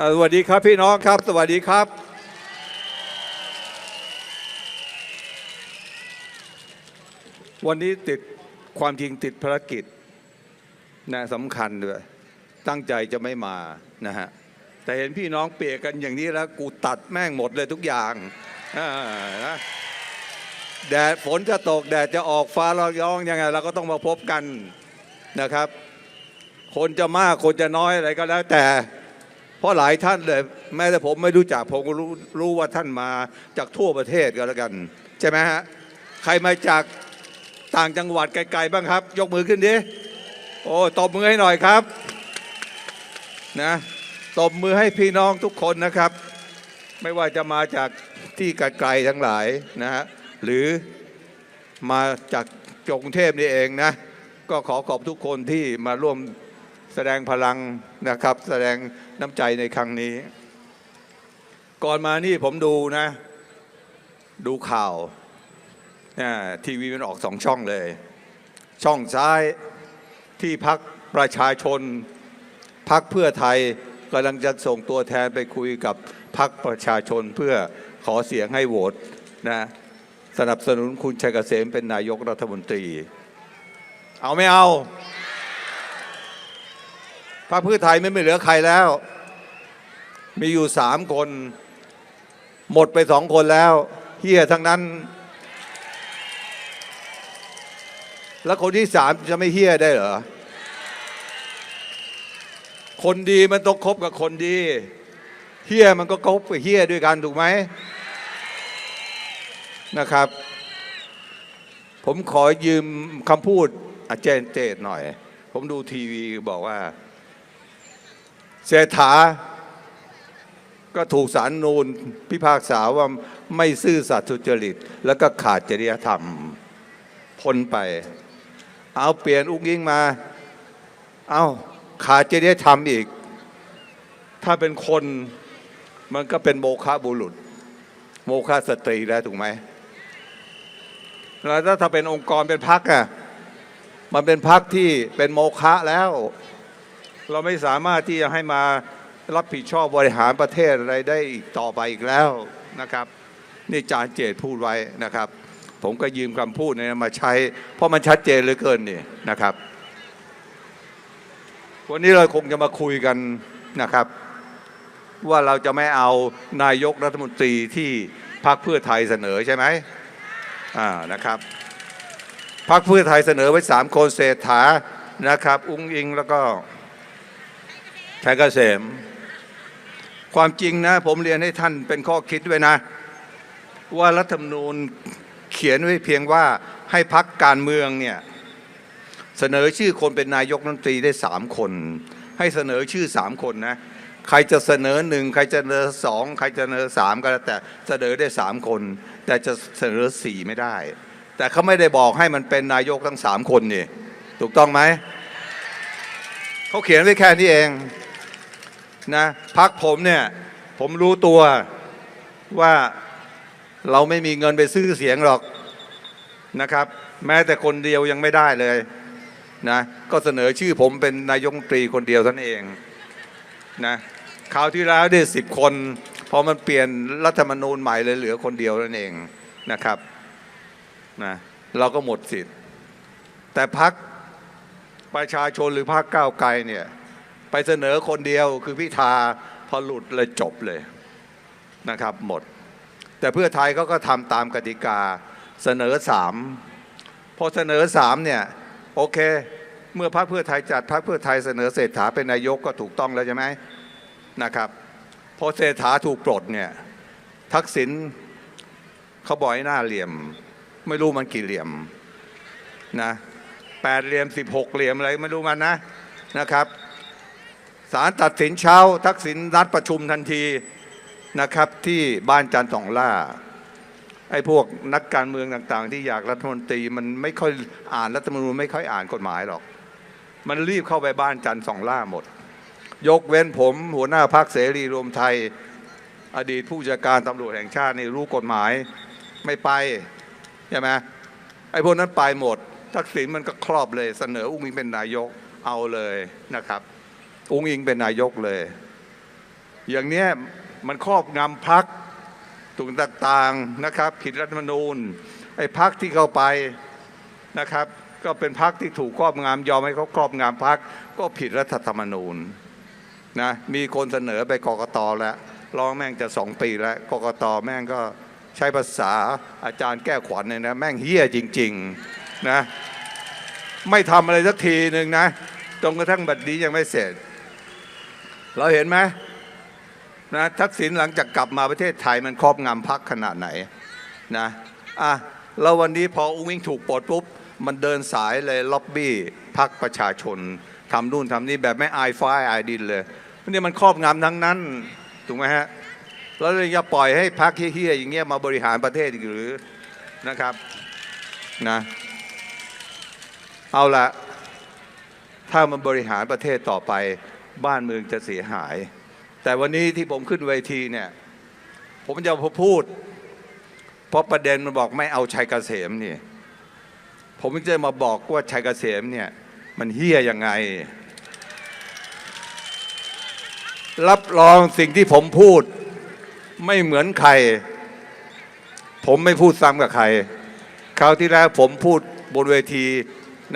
สวัสดีครับพี่น้องครับ สวัสดีครับ วันนี้ติดความจริงติดภารกิจนะสำคัญด้วยตั้งใจจะไม่มานะฮะแต่เห็นพี่น้องเปียกกันอย่างนี้แล้วกูตัดแม่งหมดเลยทุกอย่างนะแดดฝนจะตกแดดจะออกฟ้าร้องย้องยังไงเราก็ต้องมาพบกันนะครับ คนจะมากคนจะน้อยอะไรก็แล้วแต่ เพราะหลายท่านเลยแม้แต่ผมไม่รู้จักผมก็รู้รู้ว่าท่านมาจากทั่วประเทศก็แล้วกัน ใช่ไหมฮะใครมาจากต่างจังหวัดไกลๆบ้างครับ ยกมือขึ้นดิโอ้ตบมือให้หน่อยครับนะตบมือให้พี่น้องทุกคนนะครับ ไม่ว่าจะมาจากที่ไกลๆทั้งหลายนะฮะหรือมาจากกรุงเทพนี่เองนะก็ขอขอบทุกคนที่มาร่วมแสดงพลังนะครับ แสดง น้ำใจในครั้งนี้ ก่อนมานี่ผมดูนะ ดูข่าวนะทีวีมันออกสองช่องเลย ช่องซ้ายที่พักประชาชนพักเพื่อไทยกำลังจะส่งตัวแทนไปคุยกับพักประชาชนเพื่อขอเสียงให้โหวตนะสนับสนุนคุณชัยเกษมเป็นนายกรัฐมนตรี เอาไม่เอา พรรคเพื่อไทยไม่เหลือใครแล้ว มีอยู่สามคน หมดไปสองคนแล้วเฮียทั้งนั้น แล้วคนที่สามจะไม่เฮียได้เหรอ คนดีมันต้องคบกับคนดีเฮียมันก็คบกับเฮียด้วยกันถูกไหมนะครับ ผมขอยืมคำพูดอาจารย์เจตหน่อย ผมดูทีวีบอกว่า เศรษฐา ก็ถูกสารนูนพิพากษาว่าไม่ซื่อสัตย์สุจริต แล้วก็ขาดจริยธรรมพ้นไป เอาเปลี่ยนอุ้งยิ่งมา เอาขาดจริยธรรมอีก ถ้าเป็นคนมันก็เป็นโมฆะบุรุษ โมฆะสตรีแล้วถูกไหมแล้วถ้าเป็นองค์กรเป็นพักอะมันเป็นพักที่เป็นโมฆะแล้ว เราไม่สามารถที่จะให้มารับผิดชอบบริหารประเทศอะไรได้อีกต่อไปอีกแล้วนะครับ นี่จานเจตพูดไว้นะครับ ผมก็ยืมคำพูดนี้มาใช้ เพราะมันชัดเจนเหลือเกินนี่นะครับ วันนี้เราคงจะมาคุยกันนะครับ ว่าเราจะไม่เอานายกรัฐมนตรีที่พรรคเพื่อไทยเสนอใช่ไหมอ่านะครับพรรคเพื่อไทยเสนอไว้สามคนเศรษฐานะครับ อุ้งอิงแล้วก็ ชัยเกษม ความจริงนะ ผมเรียนให้ท่านเป็นข้อคิดไว้นะ ว่ารัฐธรรมนูญเขียนไว้เพียงว่าให้พักการเมืองเนี่ย เสนอชื่อคนเป็นนายกรัฐมนตรีได้สามคน ให้เสนอชื่อสามคนนะ ใครจะเสนอหนึ่งใครจะเสนอสองใครจะเสนอสามก็แล้วแต่เสนอได้สามคน แต่จะเสนอสี่ไม่ได้ แต่เขาไม่ได้บอกให้มันเป็นนายกทั้งสามคนนี่ถูกต้องไหมเขาเขียนไว้แค่นี้เอง นะพักผมเนี่ย ผมรู้ตัวว่าเราไม่มีเงินไปซื้อเสียงหรอกนะครับ แม้แต่คนเดียวยังไม่ได้เลยนะก็เสนอชื่อผมเป็นนายกตรีคนเดียวท่านเองนะคราวที่แล้วได้สิบคนพอมันเปลี่ยนรัฐธรรมนูญใหม่เลยเหลือคนเดียวนั่นเองนะครับนะเราก็หมดสิทธิ์ แต่พักประชาชนหรือพักก้าวไกลเนี่ย ไปเสนอคนเดียวคือพิธาพอหลุดเลยจบเลยนะครับหมด แต่เพื่อไทยเขาก็ทำตามกติกาเสนอสามพอเสนอสามเนี่ยโอเค เมื่อพรรคเพื่อไทยจัดพรรคเพื่อไทยเสนอเศรษฐาเป็นนายกก็ถูกต้องแล้วใช่ไหมนะครับพอเศรษฐาถูกปลดเนี่ยทักษิณเขาบอกให้หน้าเหลี่ยม ไม่รู้มันกี่เหลี่ยมนะแปดเหลี่ยมสิบหกเหลี่ยมอะไรไม่รู้มันนะนะครับ ศาลตัดสินเช้า ทักษิณนัดประชุมทันทีนะครับที่บ้านจันทร์สองล่าไอ้พวกนักการเมืองต่าง ๆ ที่อยากรัฐมนตรีมันไม่ค่อยอ่านรัฐธรรมนูญไม่ค่อยอ่านกฎหมายหรอก มันรีบเข้าไปบ้านจันทร์สองล่าหมด ยกเว้นผม หัวหน้าพักเสรีรวมไทย อดีตผู้จัดการตำรวจแห่งชาตินี่รู้กฎหมายไม่ไปใช่ไหมไอ้พวกนั้นไปหมด ทักษิณมันก็ครอบเลยเสนออุ้งอิงเป็นนายกเอาเลยนะครับ อุ้งอิงเป็นนายกเลย อย่างเนี้ยมันครอบงำพักตุงต่างๆนะครับ ผิดรัฐธรรมนูญไอ้พักที่เข้าไปนะครับ ก็เป็นพักที่ถูกครอบงำยอมให้เขาครอบงำพักก็ผิดรัฐธรรมนูญนะมีคนเสนอไปกกตแล้วร้องแม่งจะสองปีแล้วกกตแม่งก็ใช้ภาษาอาจารย์แก้ขวัญเนี่ยนะแม่งเฮี้ยจริงๆนะไม่ทำอะไรสักทีหนึ่งนะจนกระทั่งบัดนี้ยังไม่เสร็จ เราเห็นไหมนะทักษิณหลังจากกลับมาประเทศไทยมันครอบงำพักขนาดไหนนะอะแล้ววันนี้พออุ้งอิงถูกปลดปุ๊บมันเดินสายเลยล็อบบี้พักประชาชนทำนู่นทำนี่แบบไม่อายฟ้าอายดินเลยนี่มันครอบงำทั้งนั้นถูกไหมฮะแล้วเราจะปล่อยให้พักเฮี้ยๆอย่างเงี้ยมาบริหารประเทศอีกหรือนะครับนะเอาละถ้ามันบริหารประเทศต่อไป บ้านเมืองจะเสียหาย แต่วันนี้ที่ผมขึ้นเวทีเนี่ย ผมจะพูด เพราะประเด็นมันบอกไม่เอาชัยเกษมนี่ ผมจะมาบอกว่าชัยเกษมเนี่ยมันเฮี้ยยังไง รับรองสิ่งที่ผมพูด ไม่เหมือนใคร ผมไม่พูดซ้ำกับใคร คราวที่แล้วผมพูดบนเวที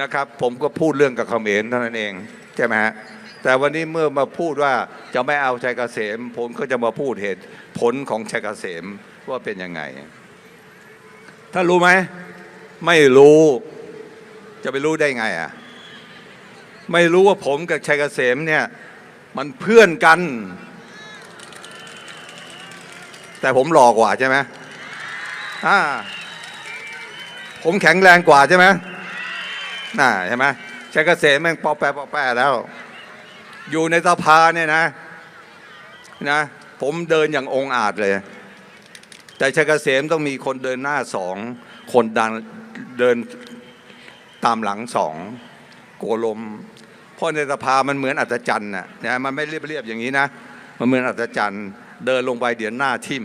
นะครับ ผมก็พูดเรื่องกับเขมรเท่านั้นเอง ใช่ไหมฮะ แต่วันนี้เมื่อมาพูดว่าจะไม่เอาชัยเกษมผมก็จะมาพูดเหตุผลของชัยเกษมว่าเป็นยังไงท่านรู้ไหมไม่รู้จะไปรู้ได้ไงอะไม่รู้ว่าผมกับชัยเกษมเนี่ยมันเพื่อนกัน แต่ผมหลอกกว่าใช่ไหมอ่าผมแข็งแรงกว่าใช่ไหมน่าใช่ไหมชัยเกษมแม่งปอแปะปอแปะแล้ว อยู่ในสภาเนี่ยนะนะ ผมเดินอย่างองอาจเลย แต่ชัยเกษมต้องมีคนเดินหน้าสองคนดันเดินตามหลังสองโกลมเพราะในสภามันเหมือนอัศจรรย์น่ะนะมันไม่เรียบๆอย่างนี้นะมันเหมือนอัศจรรย์ เดินลงไปเดี๋ยวหน้าทิ่ม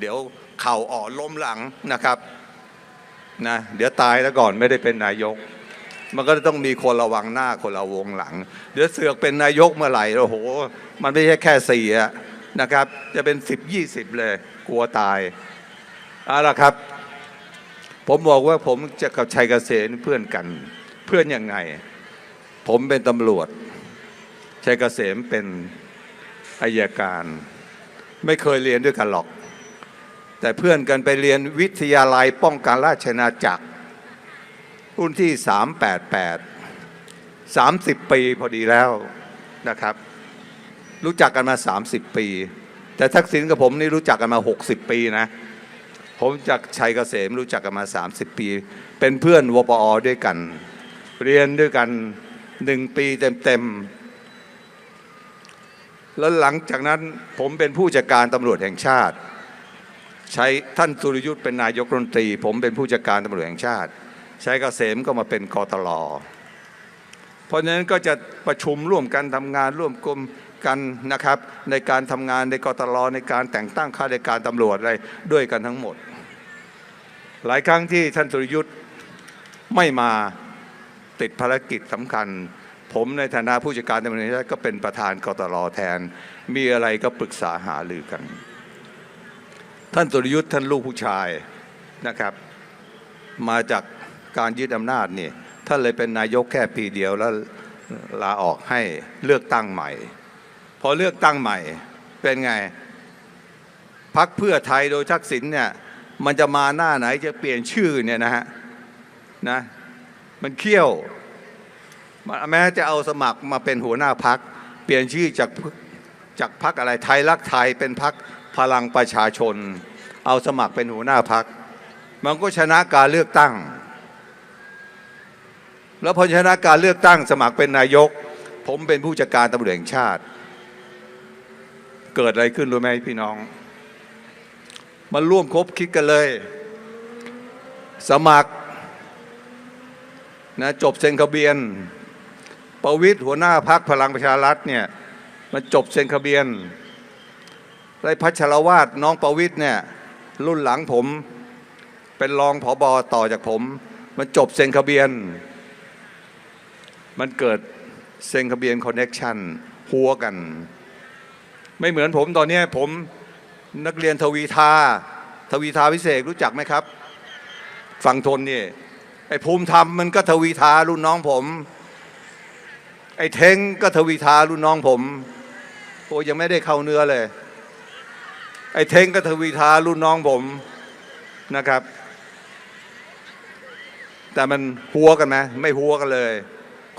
เดี๋ยวเข่าอ่อนล้มหลังนะครับนะเดี๋ยวตายแล้วก่อนไม่ได้เป็นนายก มันก็ต้องมีคนระวังหน้าคนระวงหลัง เดี๋ยวเสือกเป็นนายกเมื่อไหร่โอ้โห มันไม่ใช่แค่สี่นะครับ จะเป็นสิบยี่สิบเลยกลัวตายเอาละครับ ผมบอกว่าผมจะกับชัยเกษมเพื่อนกัน เพื่อนยังไง ผมเป็นตำรวจ ชัยเกษมเป็นอายการ ไม่เคยเรียนด้วยกันหรอก แต่เพื่อนกันไปเรียนวิทยาลัยป้องกันราชนาจักร รุ่นที่ 388 30 ปีพอดีแล้วนะครับ รู้จักกันมา 30 ปี แต่ทักษิณกับผมนี่รู้จักกันมา 60 ปีนะ ผมจากชัยเกษมรู้จักกันมา 30 ปี เป็นเพื่อนวปอด้วยกัน เรียนด้วยกันหนึ่งปีเต็มๆ แล้วหลังจากนั้นผมเป็นผู้จัดการตำรวจแห่งชาติ ใช้ท่านสุริยุทธ์เป็นนายกรัฐมนตรี ผมเป็นผู้จัดการตำรวจแห่งชาติ ใช้เกษมก็มาเป็นกตลอเพราะฉะนั้นก็จะประชุมร่วมกันทำงานร่วมกลมกันนะครับในการทำงานในกตลในการแต่งตั้งข้าราชการตำรวจอะไรด้วยกันทั้งหมด หลายครั้งที่ท่านสุรยุทธ์ไม่มาติดภารกิจสำคัญ ผมในฐานะผู้จัดการตำรวจแห่งชาติก็เป็นประธานกตลแทน มีอะไรก็ปรึกษาหารือกัน ท่านสุรยุทธ์ท่านลูกผู้ชายนะครับ มาจาก การยึดอำนาจนี่ท่านเลยเป็นนายกแค่ปีเดียวแล้วลาออกให้เลือกตั้งใหม่ พอเลือกตั้งใหม่เป็นไงพักเพื่อไทยโดยทักษิณเนี่ยมันจะมาหน้าไหนจะเปลี่ยนชื่อเนี่ยนะฮะนะมันเคี่ยวแม้จะเอาสมัครมาเป็นหัวหน้าพัก เปลี่ยนชื่อจากจากพักอะไรไทยรักไทยเป็นพักพลังประชาชน เอาสมัครเป็นหัวหน้าพัก มันก็ชนะการเลือกตั้ง แล้วพอชนะการเลือกตั้งสมัครเป็นนายก ผมเป็นผู้จัดการตำรวจแห่งชาติ เกิดอะไรขึ้นรู้ไหมพี่น้อง มันร่วมคบคิดกันเลย สมัครนะจบเซ็นทะเบียน ประวิตยหัวหน้าพักพลังประชารัฐเนี่ยมันจบเซ็นทะเบียนไรพัชรวาดน้องประวิตยเนี่ยรุ่นหลังผมเป็นรองผอบอต่อจากผม มันจบเซ็นทะเบียน มันเกิดเซ็นทะเบียนคอนเน็ชันหัวกัน ไม่เหมือนผมตอนนี้ผมนักเรียนทวีทาทวีทาวิเศษรู้จักไหมครับ ฝั่งทนนี่ไอ้ภูมิธรรมมันก็ทวีทารุ่นน้องผม ไอ้เท้งก็ทวีทารุ่นน้องผมโอ้ยังไม่ได้เข้าเนื้อเลย ไอ้เท้งก็ทวีทารุ่นน้องผมนะครับ แต่มันหัวกันไหมไม่หัวกันเลย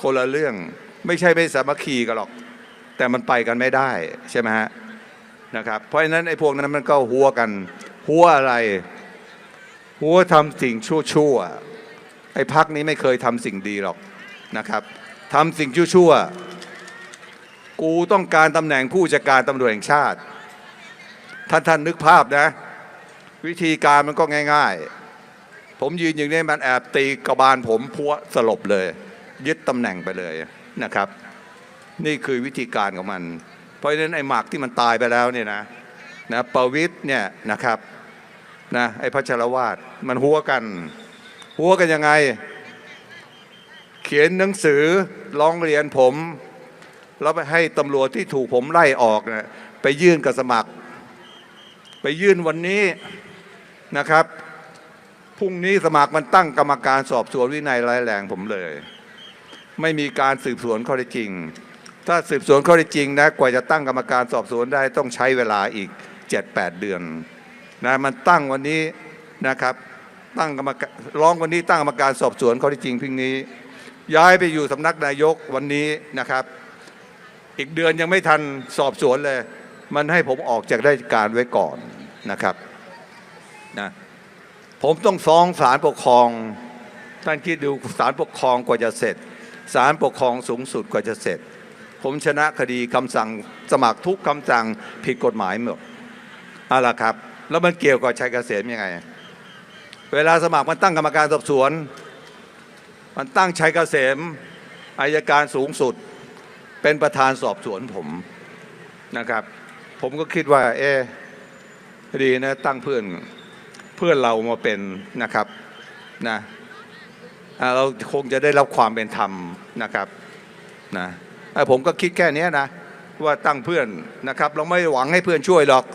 คนละเรื่อง ไม่ใช่ไม่สามัคคีกันหรอก แต่มันไปกันไม่ได้ใช่ไหมฮะนะครับเพราะฉะนั้นไอ้พวกนั้นมันก็หัวกันหัวอะไร หัวทำสิ่งชั่วๆไอ้พักนี้ไม่เคยทำสิ่งดีหรอกนะครับทำสิ่งชั่วๆกูต้องการตำแหน่งผู้จัดการตำรวจแห่งชาติ ท่านท่านนึกภาพนะ วิธีการมันก็ง่าย ๆ ผมยืนอย่างนี้มันแอบตีกระบาลผมพัวสลบเลย ยึดตำแหน่งไปเลยนะครับ นี่คือวิธีการของมัน เพราะฉะนั้นไอ้หมากที่มันตายไปแล้วเนี่ยนะนะประวิทย์เนี่ยนะครับนะไอ้พัชรวาดมันหัวกัน หัวกันยังไง เขียนหนังสือร้องเรียนผมแล้วไปให้ตำรวจที่ถูกผมไล่ออกนะไปยื่นกับสมัคร ไปยื่นวันนี้นะครับพรุ่งนี้สมัครมันตั้งกรรมการสอบสวนวินัยร้ายแรงผมเลย ไม่มีการสืบสวนข้อเท็จจริง ถ้าสืบสวนข้อเท็จจริงนะกว่าจะตั้งกรรมการสอบสวนได้ต้องใช้เวลาอีก 7-8 เดือนนะมันตั้งวันนี้นะครับตั้งกรรมการร้องวันนี้ตั้งกรรมการสอบสวนข้อเท็จจริงพรุ่งนี้ ย้ายไปอยู่สำนักนายกวันนี้นะครับ อีกเดือนยังไม่ทันสอบสวนเลย มันให้ผมออกจากราชการไว้ก่อนนะครับนะผมต้องฟ้องศาลปกครองท่านคิดดูศาลปกครองกว่าจะเสร็จ ศาลปกครองสูงสุดกว่าจะเสร็จ ผมชนะคดีคำสั่งสมัครทุกคำสั่งผิดกฎหมายหมดเอาละครับ แล้วมันเกี่ยวกับชัยเกษมยังไง เวลาสมัครมันตั้งกรรมการสอบสวน มันตั้งชัยเกษมอายการสูงสุด เป็นประธานสอบสวนผมนะครับ ผมก็คิดว่า เอ๊ดีนะตั้งเพื่อนเพื่อนเรามาเป็นนะครับนะ เราคงจะได้รับความเป็นธรรมนะครับนะอ่าผมก็คิดแค่นี้นะว่าตั้งเพื่อนนะครับเราไม่หวังให้เพื่อนช่วยหรอก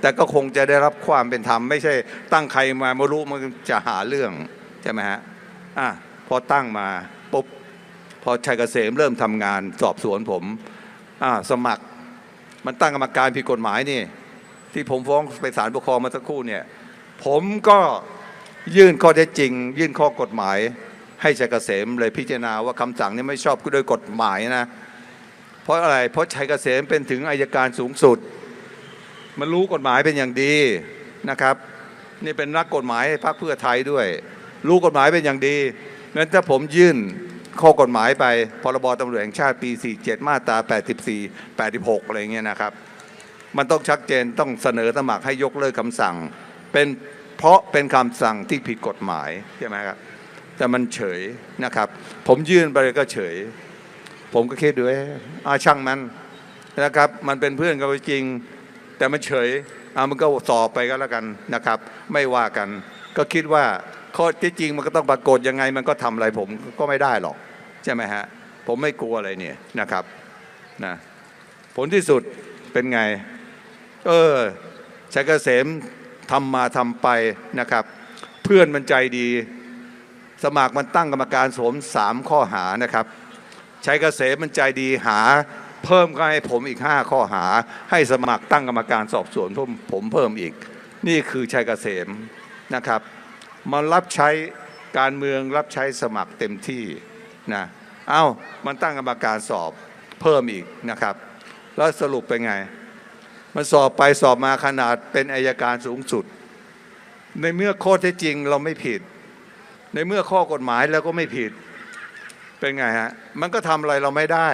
แต่ก็คงจะได้รับความเป็นธรรมไม่ใช่ตั้งใครมาไม่รู้มันจะหาเรื่องใช่ไหมฮะอะพอตั้งมาปุ๊บพอชัยเกษมเริ่มทำงานสอบสวนผมอ่าสมัครมันตั้งกรรมการผิดกฎหมายนี่ ที่ผมฟ้องไปศาลปกครองมาสักครู่เนี่ยผมก็ยื่นข้อเท็จจริง ยื่นข้อกฎหมาย ให้ชัยเกษมเลยพิจารณาว่าคำสั่งนี้ไม่ชอบด้วยกฎหมายนะ เพราะอะไรเพราะชัยเกษมเป็นถึงอายการสูงสุด มันรู้กฎหมายเป็นอย่างดีนะครับ นี่เป็นนักกฎหมายพรรคเพื่อไทยด้วย รู้กฎหมายเป็นอย่างดีนั้นถ้าผมยื่นข้อกฎหมายไปพรบตำรวจแห่งชาติปี 47 มาตรา 84 86 อะไรเงี้ยนะครับ มันต้องชัดเจนต้องเสนอสมัครให้ยกเลิกคำสั่ง เป็นเพราะเป็นคำสั่งที่ผิดกฎหมายใช่ไหมครับ แต่มันเฉยนะครับ ผมยื่นไปก็เฉย ผมก็คิดดูเอ๊ะอาช่างมันนะครับ มันเป็นเพื่อนกันจริง แต่มันเฉยอามันก็สอบไปก็แล้วกันนะครับ ไม่ว่ากัน ก็คิดว่าข้อที่จริงมันก็ต้องปรากฏยังไง มันก็ทำอะไรผมก็ไม่ได้หรอก ใช่ไหมฮะ ผมไม่กลัวอะไรเนี่ยนะครับนะผลที่สุดเป็นไง เออชัยเกษมทำมาทำไปนะครับ เพื่อนมันใจดี สมัครมันตั้งกรรมการสมสามข้อหานะครับชัยเกษมมันใจดีหา เพิ่มก็ให้ผมอีกห้าข้อหา ให้สมัครตั้งกรรมการสอบสวนผมผมเพิ่มอีก นี่คือชัยเกษมนะครับมันรับใช้การเมืองรับใช้สมัครเต็มที่นะเอ้ามันตั้งกรรมการสอบเพิ่มอีกนะครับ แล้วสรุปเป็นไง มันสอบไปสอบมาขนาดเป็นอายการสูงสุด ในเมื่อข้อเท็จจริงเราไม่ผิด ในเมื่อข้อกฎหมายเราก็ไม่ผิดเป็นไงฮะมันก็ทำอะไรเราไม่ได้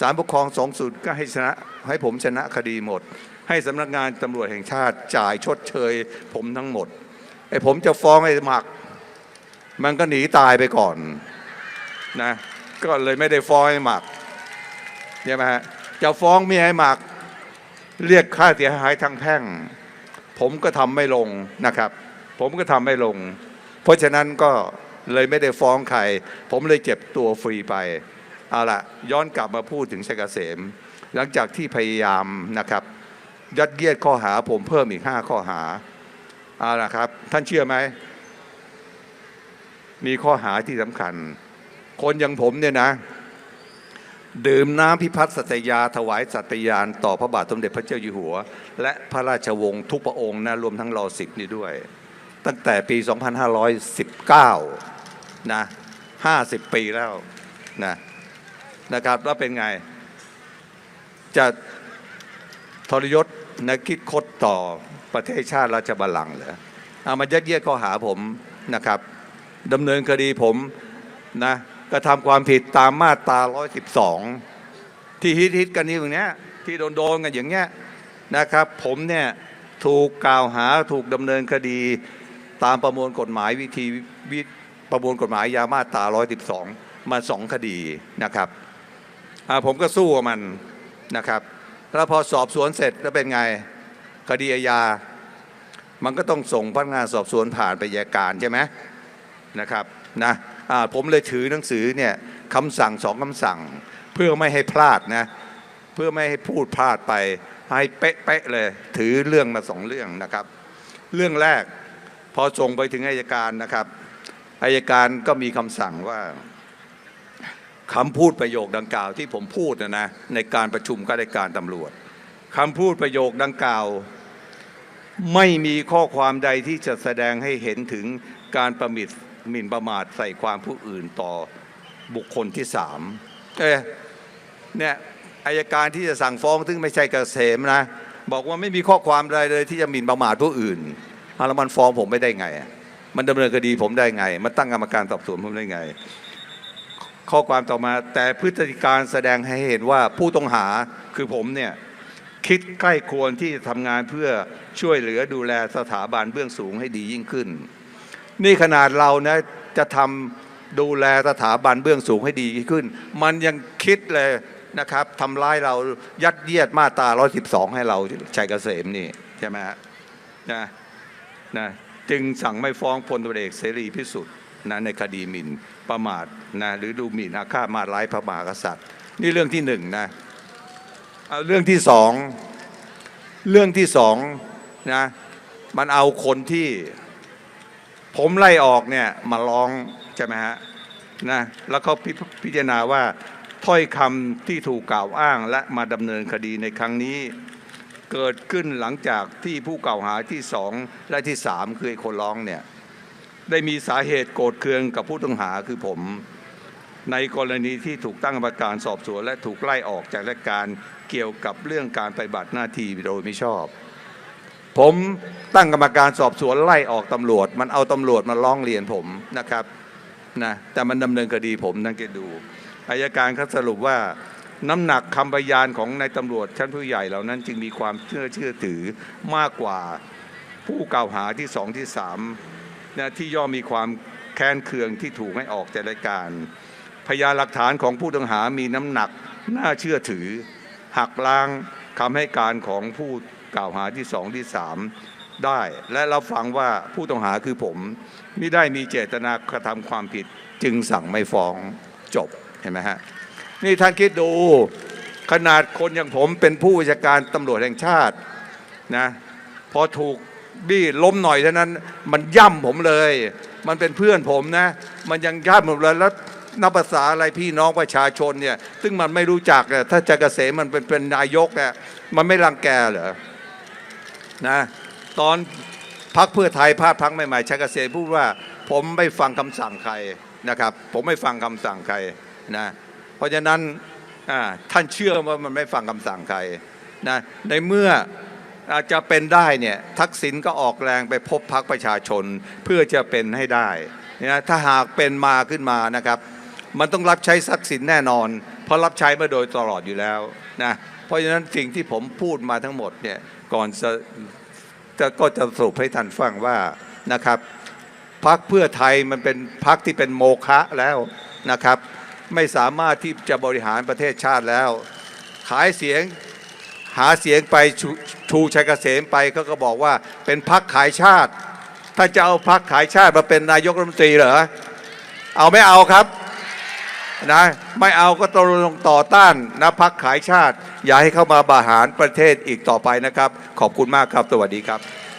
ศาลปกครองสองสุดก็ให้ชนะให้ผมชนะคดีหมด ให้สำนักงานตำรวจแห่งชาติจ่ายชดเชย ผมทั้งหมดไอ้ผมจะฟ้องไอ้หมัก มันก็หนีตายไปก่อนนะก็เลยไม่ได้ฟ้องไอ้หมักใช่ไหมฮะจะฟ้องเมียไอ้หมัก เรียกค่าเสียหายทางแพ่ง ผมก็ทำไม่ลงนะครับ ผมก็ทำไม่ลง เพราะฉะนั้นก็เลยไม่ได้ฟ้องใคร ผมเลยเจ็บตัวฟรีไปเอาละย้อนกลับมาพูดถึงชัยเกษม หลังจากที่พยายามนะครับ ยัดเยียดข้อหาผมเพิ่มอีกห้าข้อหาเอาละครับ ท่านเชื่อไหม มีข้อหาที่สำคัญ คนอย่างผมเนี่ยนะ ดื่มน้ำพิพัฒน์สัตยาถวายสัตยาน ต่อพระบาทสมเด็จพระเจ้าอยู่หัว และพระราชวงศ์ทุกพระองค์นะรวมทั้งรอสิบนี่ด้วย ตั้งแต่ปี 2519 นะ 50 ปีแล้วนะนะครับแล้วเป็นไง จะทรยศนะคิดคดต่อประเทศชาติราชบัลลังก์เหรอเอามายัดเยียดข้อหาผมนะครับดำเนินคดีผมนะกระทำความผิดตามมาตรา 112 ที่ฮิตฮิตกันนี่อย่างเนี้ยที่โดนโดนๆกันอย่างเงี้ยนะครับ ผมเนี่ยถูกกล่าวหาถูกดำเนินคดี ตามประมวลกฎหมายวิธีวิประมวลกฎหมายยามาตรา112 มาสองคดีนะครับผมก็สู้กับมันนะครับแล้วพอสอบสวนเสร็จแล้วเป็นไงคดีอาญา มันก็ต้องส่งพนักงานสอบสวนผ่านไปอัยการใช่ไหมนะครับนะผมเลยถือหนังสือเนี่ยคำสั่งสองคำสั่ง เพื่อไม่ให้พลาดนะเพื่อไม่ให้พูดพลาดไปให้เป๊ะๆเลย ถือเรื่องมาสองเรื่องนะครับ เรื่องแรก พอส่งไปถึงอายการนะครับอายการก็มีคำสั่งว่าคำพูดประโยคดังกล่าวที่ผมพูดนะนะในการประชุมข้าราชการตำรวจคำพูดประโยคดังกล่าว ไม่มีข้อความใดที่จะแสดงให้เห็นถึงการประมิตหมิ่นประมาทใส่ความผู้อื่นต่อบุคคลที่สามเอ๊เนี่ยอายการที่จะสั่งฟ้องซึ่งไม่ใช่เกษมนะ บอกว่าไม่มีข้อความใดเลยที่จะหมิ่นประมาทผู้อื่น อาแล้วมันฟ้องผมไม่ได้ไง มันดำเนินคดีผมได้ไง มันตั้งกรรมการสอบสวนผมได้ไง ข้อความต่อมาแต่พฤติการแสดงให้เห็นว่าผู้ต้องหาคือผมเนี่ยคิดใกล้ควรที่จะทำงานเพื่อช่วยเหลือดูแลสถาบันเบื้องสูงให้ดียิ่งขึ้น นี่ขนาดเรานะจะทำดูแลสถาบันเบื้องสูงให้ดีขึ้น มันยังคิดเลยนะครับทำร้ายเรายัดเยียดมาตรา112 ให้เราชัยเกษมนี่ใช่ไหมฮะนะ นะจึงสั่งไม่ฟ้องพลตรเอกเสรีพิสุทธิ์นะในคดีหมิ่นประมาทนะหรือดูหมิ่นอาฆาตมาร้ายพระมหากษัตริย์ นี่เรื่องที่หนึ่งนะเอาเรื่องที่สองเรื่องที่สองนะมันเอาคนที่ผมไล่ออกเนี่ยมาร้องใช่ไหมฮะนะแล้วเขาพิพิจารณาว่าถ้อยคำที่ถูกกล่าวอ้างและมาดำเนินคดีในครั้งนี้ เกิดขึ้นหลังจากที่ผู้กล่าวหาที่สองและที่สามคือคนร้องเนี่ยได้มีสาเหตุโกรธเคืองกับผู้ต้องหาคือผม ในกรณีที่ถูกตั้งกรรมการสอบสวน และถูกไล่ออกจากราชการเกี่ยวกับเรื่องการปฏิบัติหน้าที่โดยไม่ชอบ ผมตั้งกรรมการสอบสวนไล่ออกตำรวจ มันเอาตำรวจมาร้องเรียนผมนะครับนะแต่มันดำเนินคดีผมนั่งเกดูอายการเขาสรุปว่า น้ำหนักคำพยานของนายตำรวจชั้นผู้ใหญ่เหล่านั้นจึงมีความเชื่อเชื่อถือมากกว่าผู้กล่าวหาที่สองที่สามนะที่ย่อมมีความแค้นเคืองที่ถูกให้ออกจากรายการ พยานหลักฐานของผู้ต้องหามีน้ำหนักน่าเชื่อถือ หักล้างคำให้การของผู้กล่าวหาที่สองที่สามได้และเราฟังว่าผู้ต้องหาคือผมไม่ได้มีเจตนากระทำความผิดจึงสั่งไม่ฟ้องจบเห็นไหมฮะ นี่ท่านคิดดู ขนาดคนอย่างผมเป็นผู้บัญชาการตำรวจแห่งชาตินะพอถูกบี้ล้มหน่อยเท่านั้น มันย่ำผมเลย มันเป็นเพื่อนผมนะ มันยังย่ำผมเลยแล้วนับภาษาอะไรพี่น้องประชาชนเนี่ยซึ่งมันไม่รู้จักเนี่ยถ้าจะเกษมมันเป็นเป็นนายกเนี่ยมันไม่รังแกเหรอนะตอนพักเพื่อไทยพาดพักใหม่ๆชัยเกษมพูดว่า ผมไม่ฟังคำสั่งใครนะครับ ผมไม่ฟังคำสั่งใครนะ เพราะฉะนั้นท่านเชื่อว่ามันไม่ฟังคำสั่งใครนะในเมื่ออาจจะเป็นได้เนี่ยทักษิณก็ออกแรงไปพบพักประชาชนเพื่อจะเป็นให้ได้นะถ้าหากเป็นมาขึ้นมานะครับ มันต้องรับใช้ทักษิณแน่นอน เพราะรับใช้มาโดยตลอดอยู่แล้วนะเพราะฉะนั้นสิ่งที่ผมพูดมาทั้งหมดเนี่ยก่อนจะจะก็จะสรุปให้ท่านฟังว่านะครับพักเพื่อไทยมันเป็นพักที่เป็นโมฆะแล้วนะครับ ไม่สามารถที่จะบริหารประเทศชาติแล้ว ขายเสียงหาเสียงไปชชูชัยเกษมไปเขาก็บอกว่าเป็นพักขายชาติ ถ้าจะเอาพักขายชาติมาเป็นนายกรัฐมนตรีเหรอเอาไม่เอาครับนะไม่เอาก็ต้องลงต่อต้านนะพักขายชาติ อย่าให้เข้ามาบาหารประเทศอีกต่อไปนะครับ ขอบคุณมากครับ สวัสดีครับ